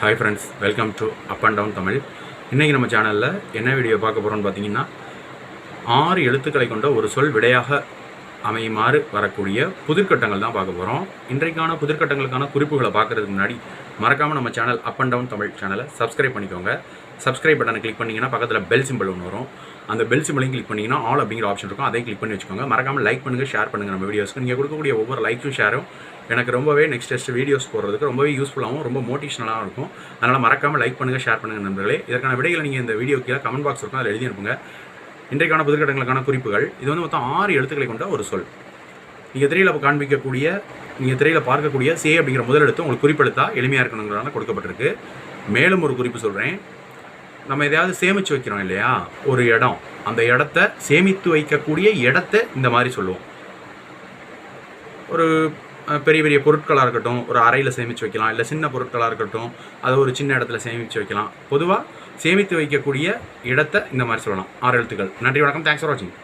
Hi friends welcome to up and down Tamil. இன்றைக்கி நம்ம சேனலில் என்ன வீடியோ பார்க்க போகிறோம்னு பார்த்தீங்கன்னா ஆறு எழுத்துக்களை கொண்ட ஒரு சொல் விடையாக அமையுமாறு வரக்கூடிய புதிர்கட்டங்கள் தான் பார்க்க போகிறோம் இன்றைக்கான புதிர்கட்டங்களுக்கான குறிப்புகளை பார்க்குறதுக்கு முன்னாடி மறக்காமல் நம்ம channel up and down Tamil சேனலை சப்ஸ்கிரைப் பண்ணிக்கோங்க. சப்ஸ்கிரைப் பட்டனை கிளிக் பண்ணிங்கன்னா பக்கத்தில் பெல் சிம்பிள் ஒன்று வரும். அந்த பெல் சிம்பிளையும் கிளிக் பண்ணிங்கன்னா ஆல் அப்படிங்கிற ஆப்ஷன் இருக்கும். அதையும் கிளிக் பண்ணி வச்சுக்கோங்க. மறக்காமல் லைக் பண்ணுங்கள் ஷேர் பண்ணுங்கள் நம்ம வீடியோஸ்க்கு நீங்கள் கொடுக்கக்கூடிய ஒவ்வொரு லைக்கும் ஷேரும் எனக்கு ரொம்பவே நெக்ஸ்ட் டெஸ்ட் வீடியோஸ் போடுறதுக்கு ரொம்பவே யூஸ்ஃபுல்லாகவும் ரொம்ப மோட்டிவேஷனலாகவும் இருக்கும். அதனால் மறக்காமல் லைக் பண்ணுங்கள் ஷேர் பண்ணுங்கள் நண்பர்களே. இதற்கான விடைகளை நீங்கள் இந்த வீடியோ கீழே கமெண்ட் பாக்ஸ் இருக்கும். அதில் எழுதி அனுப்புங்க. இன்றைக்கான புதுக்கட்டங்களுக்கான குறிப்புகள். இது வந்து மொத்தம் ஆறு எழுத்துக்களை கொண்ட ஒரு சொல். நீங்கள் திரையில் காண்பிக்கக்கூடிய நீங்கள் திரையில் பார்க்கக்கூடிய சே அப்படிங்கிற முதல் எழுத்து உங்களுக்கு குறிப்பெடுத்தா எளிமையாக இருக்கணுங்கிறதால கொடுக்கப்பட்டிருக்கு. மேலும் ஒரு குறிப்பு சொல்கிறேன் நம்ம எதையாவது சேமித்து வைக்கிறோம் இல்லையா? ஒரு இடம். அந்த இடத்த சேமித்து வைக்கக்கூடிய இடத்த இந்த மாதிரி சொல்லுவோம். ஒரு பெரிய பெரிய பொருட்களாக இருக்கட்டும் ஒரு அறையில் சேமித்து வைக்கலாம் இல்லை சின்ன பொருட்களாக இருக்கட்டும் அதை ஒரு சின்ன இடத்துல சேமித்து வைக்கலாம். பொதுவாக சேமித்து வைக்கக்கூடிய இடத்த இந்த மாதிரி சொல்லலாம். ஆறு எழுத்துக்கள். நன்றி வணக்கம். தேங்க்ஸ் ஃபார் வாட்சிங்